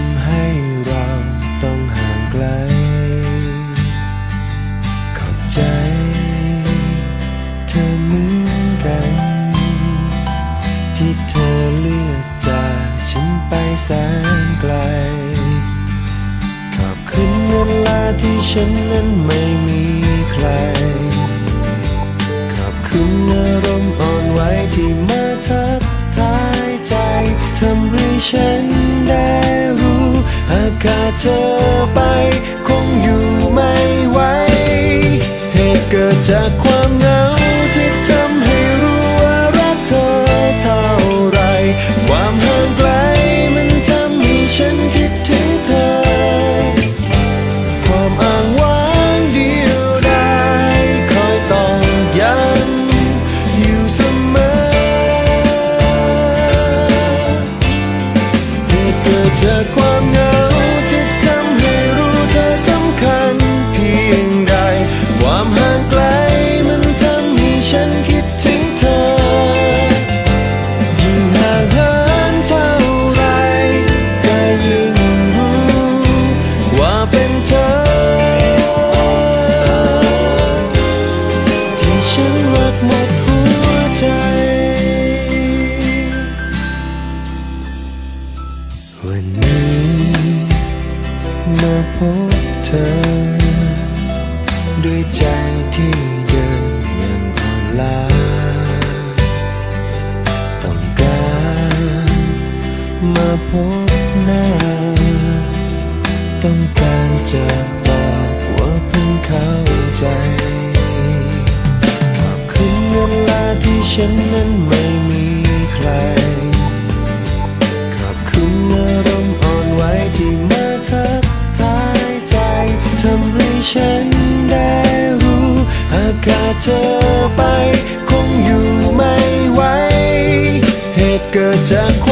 ำให้เราต้องห่างไกล ขอบใจ เธอเหมือนกัน ที่เธอเลือกจากฉันไปแสนไกล ขอบคุณเวลาที่ฉันนั้นไม่มีใคร ขอบคุณอารมณ์อ่อนไหวที่มาทักทายใจทำให้ฉัน เธอไป คงอยู่ไม่ไหวเหตุเกิดจากความเหงาที่ทำให้รู้ว่ารักเธอเท่าไร ความห่างไกลมันทำให้ฉันคิดถึงเธอ ความอ้างว้างเดียวดายคอยตอกย้ำอยู่เสมอเหตุเกิดจาก ฉันรักหมดหัวใจ วันนี้มาพบเธอ ด้วยใจที่เดินยังอ่อนล้าต้องการมาพบหน้า ต้องการจะบอกว่าเพิ่งเข้าใจ ฉันนั้นไม่มีใคร ขอบคุณอารมณ์อ่อนไหวที่มาทักทายใจทำให้ฉันได้รู้หากขาดเธอไป คงอยู่ไม่ไหว เหตุเกิดจากความ